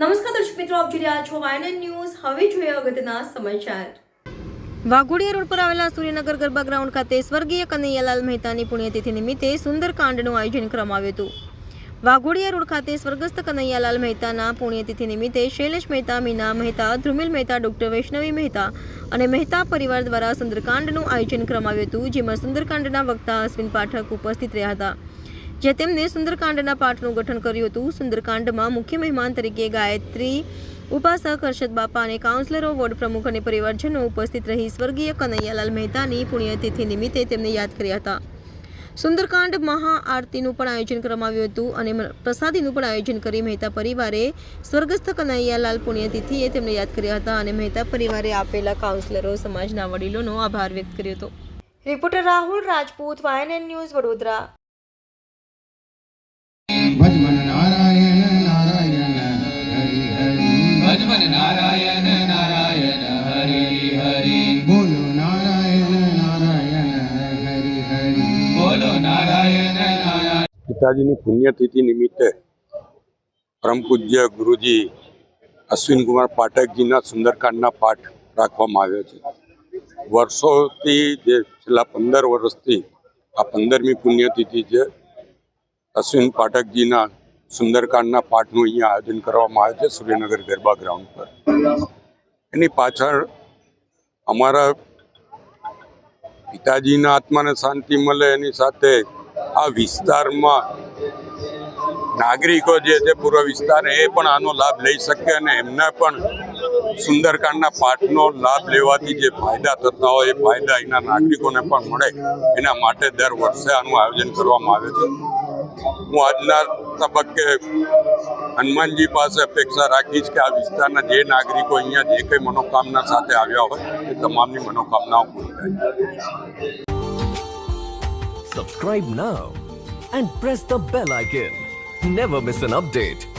નમસ્કાર દર્શક મિત્રો, આપ જોઈ રહ્યા છો વાયનન ન્યૂઝ. હવે જોઈએ અગત્યના સમાચાર. વાઘોડિયા રોડ પર આવેલા સૂર્યનગર ગરબા ગ્રાઉન્ડ ખાતે સ્વર્ગીય કનૈયાલાલ મહેતાની પુણ્યતિથિ નિમિત્તે સુંદરકાંડનું આયોજન કરવામાં આવ્યું હતું. વાઘોડિયા રોડ ખાતે સ્વર્ગસ્થ કનૈયાલાલ મહેતાના પુણ્યતિથિ નિમિત્તે શૈલેષ મહેતા, મીના મહેતા, ધ્રુમિલ મહેતા, ડોક્ટર વૈષ્ણવી મહેતા અને મહેતા પરિવાર દ્વારા સુંદરકાંડનું આયોજન કરવામાં આવ્યું હતું, જેમાં સુંદરકાંડના વક્તા અશ્વિન પાઠક ઉપસ્થિત રહ્યા હતા. જે તેમને સુંદરકાંડના પાઠનું ગઠન કર્યું હતું. સુંદરકાંડમાં મુખ્ય મહેમાન તરીકે ગાયત્રી, ઉપાસક હર્ષદ બાપા અને કાઉન્સિલરો વોર્ડ પ્રમુખ અને પરિવારજનો ઉપસ્થિત રહી સ્વર્ગીય કનૈયાલાલ મહેતાની પુણ્યતિથિ નિમિત્તે તેમને યાદ કર્યા હતા. સુંદરકાંડ મહાઆરતીનું પણ આયોજન કરવામાં આવ્યું હતું અને પ્રસાદીનું પણ આયોજન કરી મહેતા પરિવારે સ્વર્ગસ્થ કનૈયાલાલ પુણ્યતિથિએ તેમને યાદ કર્યા હતા અને મહેતા પરિવારે આપેલા કાઉન્સિલરો સમાજના વડીલોનો આભાર વ્યક્ત કર્યો હતો. Reporter Rahul Rajput YNN news Vadodara. ભજમન Narayan Narayan Hari Hari. ભજમન નારાયણ નારાયણ હરિ હરિ. બોલો નારાયણ નારાયણ હરિ હરિ. બોલો નારાયણ નારાયણ. પિતાજીની પુણ્યતિથિ નિમિત્તે પરમ પૂજ્ય ગુરુજી અશ્વિનકુમાર પાઠકજીના સુંદરકાંડના પાઠ રાખવામાં આવ્યો છે. વર્ષોથી જે છેલ્લા પંદર વર્ષથી આ પંદરમી પુણ્યતિથિ છે અશ્વિન પાઠકજીના સુંદરકાંડના પાઠનું અહીંયા આયોજન કરવામાં આવે છે સૂર્યનગર ગરબા ગ્રાઉન્ડ પર. એની પાછળ અમારા પિતાજીના આત્માને શાંતિ મળે, એની સાથે આ વિસ્તારમાં નાગરિકો જે છે પૂર્વ વિસ્તાર એ પણ આનો લાભ લઈ શકે અને એમને પણ સુંદરકાંડના પાઠનો લાભ લેવાથી જે ફાયદા થતા હોય, એ ફાયદા અહીંના નાગરિકોને પણ મળે. એના માટે દર વર્ષે આનું આયોજન કરવામાં આવે છે. હું આજના તબક્કે હનુમાનજી પાસે અપેક્ષા રાખીશ કે આ વિસ્તારના જે નાગરિકો અહીંયા જે કંઈ મનોકામના સાથે આવ્યા હોય, એ તમામની મનોકામનાઓ પૂરી થાય subscribe now and press the bell icon never miss an update.